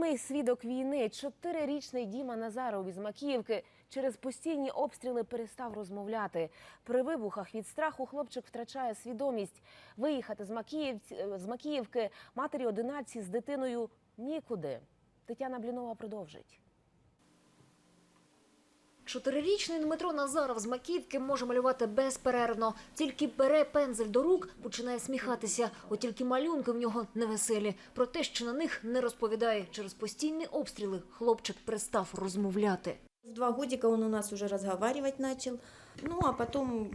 Німий свідок війни, чотирирічний Діма Назаров із Макіївки через постійні обстріли перестав розмовляти. При вибухах від страху хлопчик втрачає свідомість. Виїхати з, Макіївці, е, з Макіївки матері одинадцять з дитиною нікуди. Тетяна Блінова продовжить. Чотирирічний Дмитро Назаров з Макіївки може малювати безперервно. Тільки бере пензель до рук, починає сміхатися. От тільки малюнки в нього невеселі. Про те, що на них не розповідає. Через постійні обстріли хлопчик перестав розмовляти. В два годика он у нас уже разговаривать начал. Ну, а потом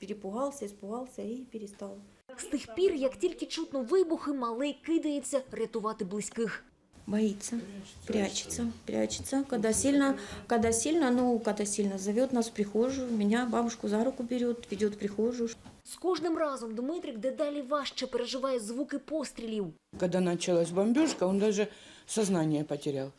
перепугался, испугался и перестал. З тих пір, як тільки чутно вибухи, малий кидається рятувати близьких. Боится, прячется, прячется. Когда сильно, когда сильно, ну, когда сильно зовет нас в прихожую, меня бабушку за руку берет, ведет в прихожую. З кожним разом Дмитрик дедалі важче переживає звуки пострілів. Когда началась бомбежка, он даже сознание потерял.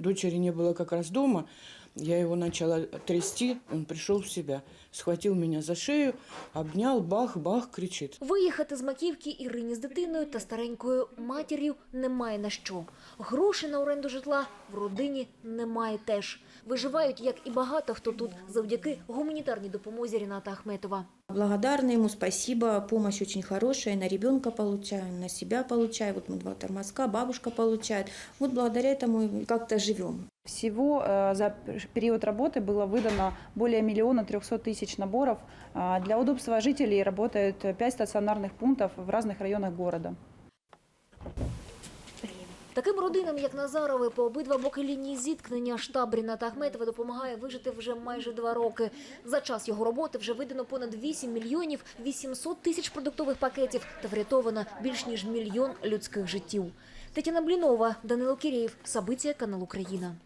Дочери не было как раз дома. Я его начала трясти, он пришел в себя. Схватил меня за шею, обнял, бах-бах, кричит. Виїхати з Маківки Ірині з дитиною та старенькою матір'ю немає на що. Грошей на оренду житла в родині немає теж. Виживають, як і багато хто тут, завдяки гуманітарній допомозі Ріната Ахметова. Благодарны ему, спасибо. Помощь очень хорошая. На ребенка получаем, на себя получаем. Вот мы два тормозка, бабушка получает. Вот благодаря этому как-то живем. Всего э, за период работы было выдано более миллиона трехсот тысяч наборов. А, Для удобства жителей работают пять стационарных пунктов в разных районах города. Таким родинам, як Назарови, по обидва боки лінії зіткнення штаб Ріната Ахметова допомагає вижити вже майже два роки. За час його роботи вже видано понад 8 мільйонів 800 тисяч продуктових пакетів та врятовано більш ніж мільйон людських життів. Тетяна Блінова, Данило Кірєєв, Сабиція, канал Україна.